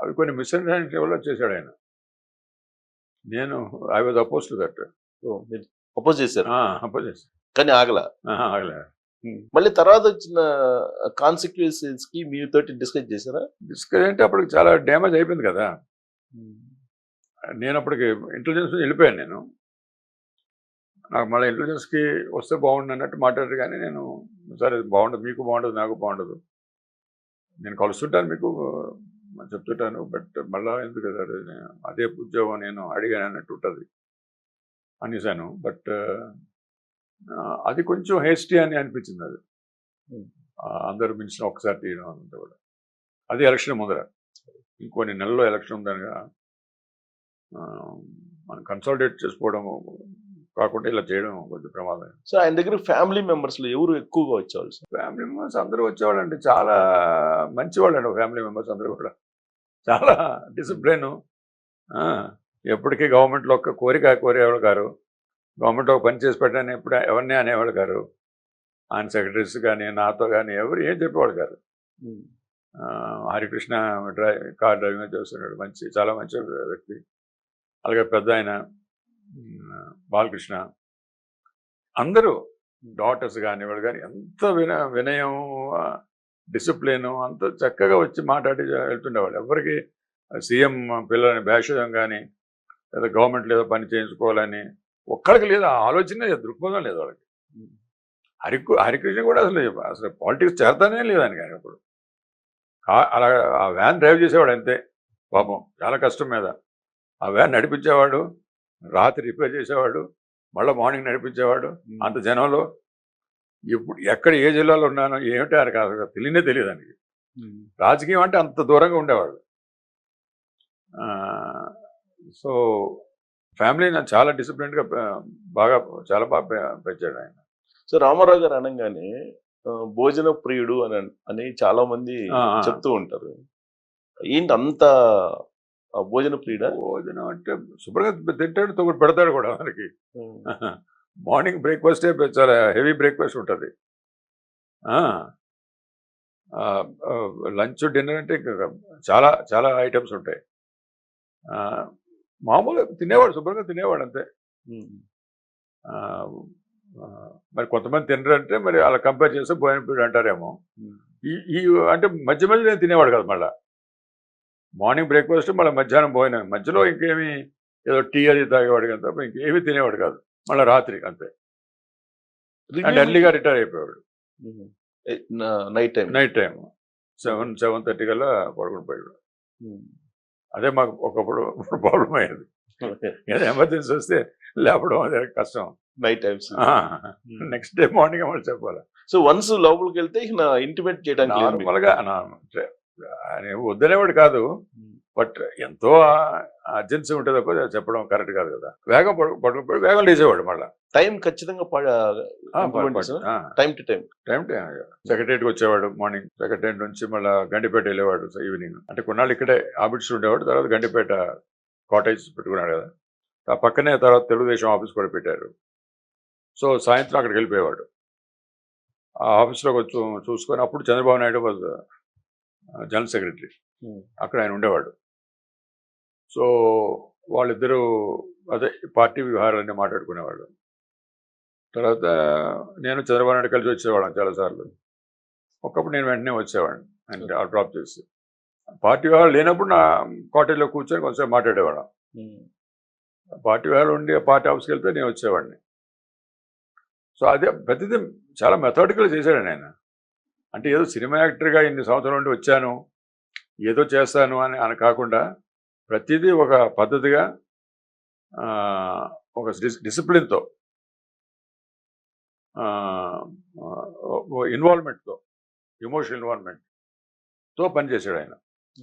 అవి కొన్ని మిస్అండర్స్టాండింగ్ వల్ల చేశాడు ఆయన. నేను I was oppose to that oppose చేశారు? అపోజ్ చేశాను. కానీ ఆగల? ఆగలే. మళ్ళీ తర్వాత వచ్చిన కాన్సిక్వెన్సెస్కి మీతోటి డిస్కస్ చేశారా? డిస్కస్ అంటే అప్పటికి చాలా డ్యామేజ్ అయిపోయింది కదా. నేను అప్పటికి ఇంటెలిజెన్స్ వెళ్ళిపోయాను నేను. నాకు మళ్ళీ ఇంటెలిజెన్స్కి వస్తే బాగుండు అన్నట్టు మాట్లాడారు కానీ నేను సరే బాగుండదు మీకు బాగుండదు నాకు బాగుండదు. నేను కలుస్తుంటాను మీకు చెప్తుంటాను. బట్ మళ్ళా ఎందుకు అది ఉద్యోగం నేను అడిగాను అన్నట్టు ఉంటుంది. అనేసాను. బట్ అది కొంచెం హేస్టీ అని అనిపించింది అది. అందరూ మించిన ఒకసారి తీయడం అంతా కూడా. అది ఎలక్షన్ ముందర. ఇంకొన్ని నెలల్లో ఎలక్షన్ ఉందనగా మనం కన్సల్టేట్ చేసుకోవడం కాకుండా ఇలా చేయడం కొంచెం ప్రమాదం సో ఆయన దగ్గర ఫ్యామిలీ మెంబర్స్లో ఎవరు ఎక్కువగా వచ్చేవాళ్ళు సార్? ఫ్యామిలీ మెంబర్స్ అందరూ వచ్చేవాళ్ళండి. చాలా మంచివాళ్ళండి ఫ్యామిలీ మెంబర్స్ అందరూ కూడా. చాలా డిసిప్లిన్. ఎప్పటికీ గవర్నమెంట్లో ఒక కోరిక కోరేవాళ్ళు గారు. గవర్నమెంట్ ఒక పని చేసి పెట్టని ఎప్పుడు ఎవరిని అనేవాళ్ళు గారు. ఆయన సెక్రటరీస్ కానీ నాతో కానీ ఎవరు ఏం చెప్పేవాళ్ళు గారు. హరికృష్ణ డ్రై కార్ డ్రైవింగ్ చేస్తున్నాడు. మంచి చాలా మంచి వ్యక్తి. అలాగే పెద్ద ఆయన బాలకృష్ణ. అందరూ డాటర్స్ కానీ వాడు కానీ ఎంత విన వినయం డిసిప్లిన్ అంత చక్కగా వచ్చి మాట్లాడి వెళ్తుండేవాళ్ళు. ఎవరికి సీఎం పిల్లలని భేషజం కానీ లేదా గవర్నమెంట్ ఏదో పని చేయించుకోవాలని ఒక్కడికి లేదు. ఆ ఆలోచన దృక్పథం లేదు వాళ్ళకి. హరికు హరికృష్ణ కూడా అసలు అసలు పాలిటిక్స్ చేరతానే లేదని కానీ ఇప్పుడు అలా ఆ వ్యాన్ డ్రైవ్ చేసేవాడు అంతే. పాపం చాలా కష్టం మీద. ఆ వ్యాన్ నడిపించేవాడు. రాత్రి రిపేర్ చేసేవాడు మళ్ళీ మార్నింగ్ నడిపించేవాడు అంత జనంలో ఇప్పుడు ఎక్కడ ఏ జిల్లాలో ఉన్నానో ఏమిటి ఆయనకు తెలియనే తెలియదు ఆయనకి. రాజకీయం అంటే అంత దూరంగా ఉండేవాడు. సో ఫ్యామిలీ నాకు చాలా డిసిప్లిన్గా బాగా చాలా బాగా పెంచాడు ఆయన. సో రామారావు గారు అనగానే భోజన ప్రియుడు అని అన్- అని చాలా మంది. చెప్తూ ఉంటారు. ఏంటి అంత భోజన ప్రియుడా భోజనం అంటే శుభ్రంగా తింటాడు తొగడు పెడతాడు కూడా మనకి మార్నింగ్ బ్రేక్ఫాస్టే చాలా హెవీ బ్రేక్ఫాస్ట్ ఉంటుంది. లంచ్ డిన్నర్ అంటే చాలా చాలా ఐటమ్స్ ఉంటాయి. ఆ, మామూలుగా తినేవాడు శుభ్రంగా తినేవాడు అంతే. మరి కొంతమంది తినరంటే మరి అలా కంపేర్ చేస్తే భోజనం పీరియడ్ అంటారేమో. ఈ ఈ అంటే మధ్య మధ్య నేను తినేవాడు కదా మళ్ళీ. మార్నింగ్ బ్రేక్ఫాస్ట్ మళ్ళీ మధ్యాహ్నం భోజనం. మధ్యలో ఇంకేమి ఏదో టీ అది తాగేవాడు తప్ప ఇంకేమీ తినేవాడు కాదు. మళ్ళీ రాత్రి అంతే. అండ్ ఎర్లీగా రిటైర్ అయిపోయాడు night time night time seven seven thirty కల్లా పడుకుని పోయాడు అదే మాకు ఒకప్పుడు ప్రాబ్లం అయ్యేది. ఎమర్జెన్సీ వస్తే లేపడం అదే కష్టం. Night times. Next day morning అమలు చెప్పాలి. సో వన్స్ లోపలికి వెళ్తే ఇంటిమేట్ చేయడానికి. నార్మల్గా ఆయన వద్దనేవాడు కాదు బట్ ఎంతో అర్జెన్సీ ఉంటుంది తప్ప చెప్పడం కరెక్ట్ కాదు కదా. వేగం పడు పడుకుని వేగం లేచేవాడు మళ్ళీ. టైం ఖచ్చితంగా టైం టు టైం. టైం సెక్రటరీకి వచ్చేవాడు మార్నింగ్ సెక్రటరీ నుంచి మళ్ళీ గండిపేట వెళ్ళేవాడు ఈవినింగ్. అంటే కొన్నాళ్ళు ఇక్కడే ఆఫీస్ ఉండేవాడు తర్వాత గండిపేట కాటేజ్ పెట్టుకున్నాడు కదా. ఆ పక్కనే తర్వాత తెలుగుదేశం ఆఫీస్ కూడా పెట్టారు. సో సాయంత్రం అక్కడికి వెళ్ళిపోయేవాడు. ఆ ఆఫీస్లోకి వచ్చి చూసుకొని అప్పుడు చంద్రబాబు నాయుడు జనరల్ సెక్రటరీ. అక్కడ ఆయన ఉండేవాడు. సో వాళ్ళిద్దరూ అదే పార్టీ వ్యవహారాలన్నీ మాట్లాడుకునేవాళ్ళు. తర్వాత నేను చంద్రబాబు నాయుడు కలిసి వచ్చేవాళ్ళం చాలాసార్లు. ఒకప్పుడు నేను వెంటనే వచ్చేవాడిని. ఆయన డ్రాప్ చేసి. పార్టీ వ్యవహారాలు లేనప్పుడు నా కాటేజ్లో కూర్చొని కొంచెం మాట్లాడేవాళ్ళం. పార్టీ వ్యవహారాలు ఉండి పార్టీ ఆఫీస్కి వెళ్తే నేను వచ్చేవాడిని. సో అదే ప్రతిదీ చాలా మెథడికల్ చేశాడు ఆయన. అంటే ఏదో సినిమా యాక్టర్గా ఇన్ని సంవత్సరాల నుండి వచ్చాను ఏదో చేస్తాను అని అని కాకుండా ప్రతిదీ ఒక పద్ధతిగా ఒక డిస్ డిసిప్లిన్తో ఇన్వాల్వ్మెంట్తో ఎమోషనల్ ఇన్వాల్వ్మెంట్తో పనిచేశాడు ఆయన.